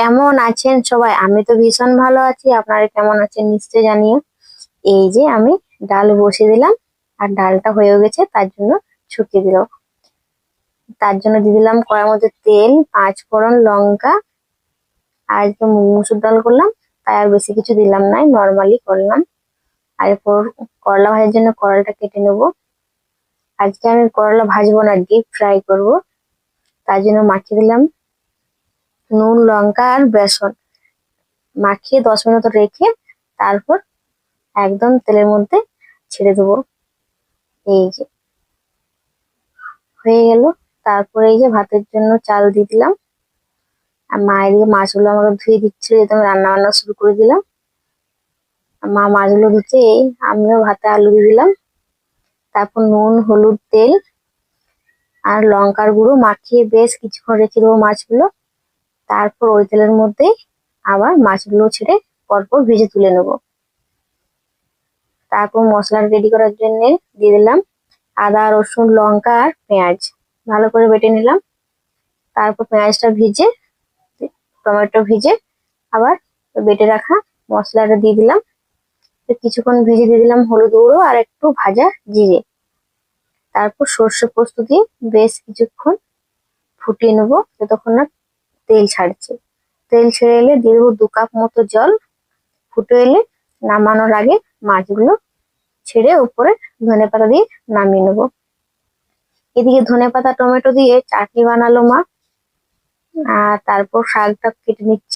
কেমন আছেন সবাই? আমি তো ভীষণ ভালো আছি। আপনারা কেমন আছেন নিশ্চয়ই জানিও। এই যে আমি ডাল বসিয়ে দিলাম আর ডালটা হয়ে গেছে, তার জন্য ছুকিয়ে দিলাম। তার জন্য দিয়ে দিলাম কড়ার মধ্যে তেল পাঁচ ফোড়ন লঙ্কা আর একটু মুসুর ডাল করলাম, তাই আর বেশি কিছু দিলাম না, নর্মালি করলাম। আর করলা ভাজার জন্য করলাটা কেটে নেব। আজকে আমি করলা ভাজবো না, ডিপ ফ্রাই করব। তার জন্য মাখিয়ে দিলাম নুন, লঙ্কা আর বেসন মাখিয়ে দশ মিনিট রেখে তারপর একদম তেলের মধ্যে ছেড়ে দেবো। এই যে হয়ে গেল। তারপরে এই যে ভাতের জন্য চাল দিয়ে দিলাম। আর মা এদিকে মাছগুলো আমাকে ধুয়ে দিচ্ছিল যেহেতু আমি রান্না বান্না শুরু করে দিলাম। মা মাছগুলো এই আমিও ভাতে আলু দিয়ে দিলাম। তারপর নুন, হলুদ, তেল আর লঙ্কার গুঁড়ো মাখিয়ে বেশ কিছুক্ষণ রেখে দেবো মাছগুলো। তারপর ওই তেলের মধ্যে আবার মাছগুলো ছেড়ে পরপর ভেজে তুলে নেব। তারপর মশলা রেডি করার জন্য দিয়ে দিলাম আদা, রসুন, লঙ্কা আর পেঁয়াজ। ভালো করে বেটে নিলাম। তারপর পেঁয়াজটা ভিজে, টমেটো ভিজে আবার বেটে রাখা মশলাটা দিয়ে দিলাম। কিছুক্ষণ ভেজে দিয়ে দিলাম হলুদ গুঁড়ো আর একটু ভাজা জিরে। তারপর সর্ষে পোস্ত দিয়ে বেশ কিছুক্ষণ ফুটিয়ে নেব, যতক্ষণ না তেল ছাড়ছে। তেল ছেড়ে এলে দীর্ঘ দু কাপ মতো জল। ফুটে এলে নামানোর আগে মাছগুলো ছেড়ে উপরে ধনে পাতা দিয়ে নামিয়ে নেব। এদিকে ধনে পাতা, টমেটো দিয়ে চাটনি বানালো মা। আর তারপর শাকটা কেটে নিচ্ছে।